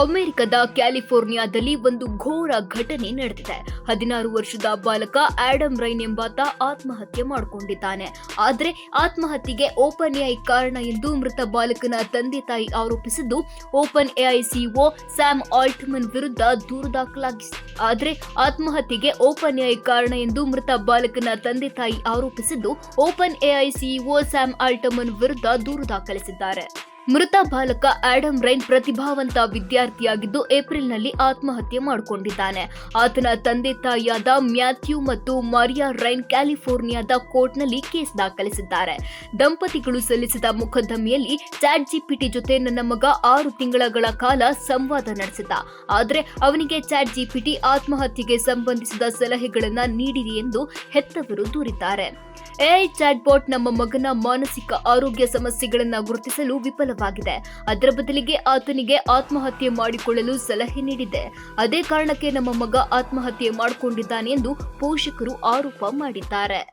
ಅಮೆರಿಕದ ಕ್ಯಾಲಿಫೋರ್ನಿಯಾದಲ್ಲಿ ಒಂದು ಘೋರ ಘಟನೆ ನಡೆದಿದೆ. ಹದಿನಾರು ವರ್ಷದ ಬಾಲಕ ಆಡಮ್ ರೈನ್ ಎಂಬಾತ ಆತ್ಮಹತ್ಯೆ ಮಾಡಿಕೊಂಡಿದ್ದಾನೆ. ಆದರೆ ಆತ್ಮಹತ್ಯೆಗೆ ಓಪನ್ ಎಐ ಕಾರಣ ಎಂದು ಮೃತ ಬಾಲಕನ ತಂದೆ ತಾಯಿ ಆರೋಪಿಸಿದ್ದು, open AI CEO Sam Altman ವಿರುದ್ಧ ದೂರು ದಾಖಲಾಗಿದೆ ಆದರೆ ಆತ್ಮಹತ್ಯೆಗೆ ಓಪನ್ ಎಐ ಕಾರಣ ಎಂದು ಮೃತ ಬಾಲಕನ ತಂದೆ ತಾಯಿ ಆರೋಪಿಸಿದ್ದು, open AI CEO Sam Altman ವಿರುದ್ಧ ದೂರು ದಾಖಲಿಸಿದ್ದಾರೆ. ಮೃತ ಬಾಲಕ ಆಡಮ್ ರೈನ್ ಪ್ರತಿಭಾವಂತ ವಿದ್ಯಾರ್ಥಿಯಾಗಿದ್ದು ಏಪ್ರಿಲ್ನಲ್ಲಿ ಆತ್ಮಹತ್ಯೆ ಮಾಡಿಕೊಂಡಿದ್ದಾನೆ. ಆತನ ತಂದೆ ತಾಯಿಯಾದ ಮ್ಯಾಥ್ಯೂ ಮತ್ತು ಮಾರಿಯಾ ರೈನ್ ಕ್ಯಾಲಿಫೋರ್ನಿಯಾದ ಕೋರ್ಟ್ನಲ್ಲಿ ಕೇಸ್ ದಾಖಲಿಸಿದ್ದಾರೆ. ದಂಪತಿಗಳು ಸಲ್ಲಿಸಿದ ಮೊಕದ್ದಮೆಯಲ್ಲಿ ಚಾಟ್ ಜಿಪಿಟಿ ಜೊತೆ ನನ್ನ ಮಗ ಆರು ತಿಂಗಳಗಳ ಕಾಲ ಸಂವಾದ ನಡೆಸಿದ್ದ ಆದರೆ ಅವನಿಗೆ ಚಾಟ್ ಜಿಪಿಟಿ ಆತ್ಮಹತ್ಯೆಗೆ ಸಂಬಂಧಿಸಿದ ಸಲಹೆಗಳನ್ನು ನೀಡಿದೆ ಎಂದು ಹೆತ್ತವರು ದೂರಿದ್ದಾರೆ. ಎಐ ಚಾಟ್ಬಾಟ್ ನಮ್ಮ ಮಗನ ಮಾನಸಿಕ ಆರೋಗ್ಯ ಸಮಸ್ಯೆಗಳನ್ನು ಗುರುತಿಸಲು ವಿಫಲವಾಗಿದೆ. ಅದರ ಬದಲಿಗೆ ಆತನಿಗೆ ಆತ್ಮಹತ್ಯೆ ಮಾಡಿಕೊಳ್ಳಲು ಸಲಹೆ ನೀಡಿದೆ. ಅದೇ ಕಾರಣಕ್ಕೆ ನಮ್ಮ ಮಗ ಆತ್ಮಹತ್ಯೆ ಮಾಡಿಕೊಂಡಿದ್ದಾನೆ ಎಂದು ಪೋಷಕರು ಆರೋಪ ಮಾಡಿದ್ದಾರೆ.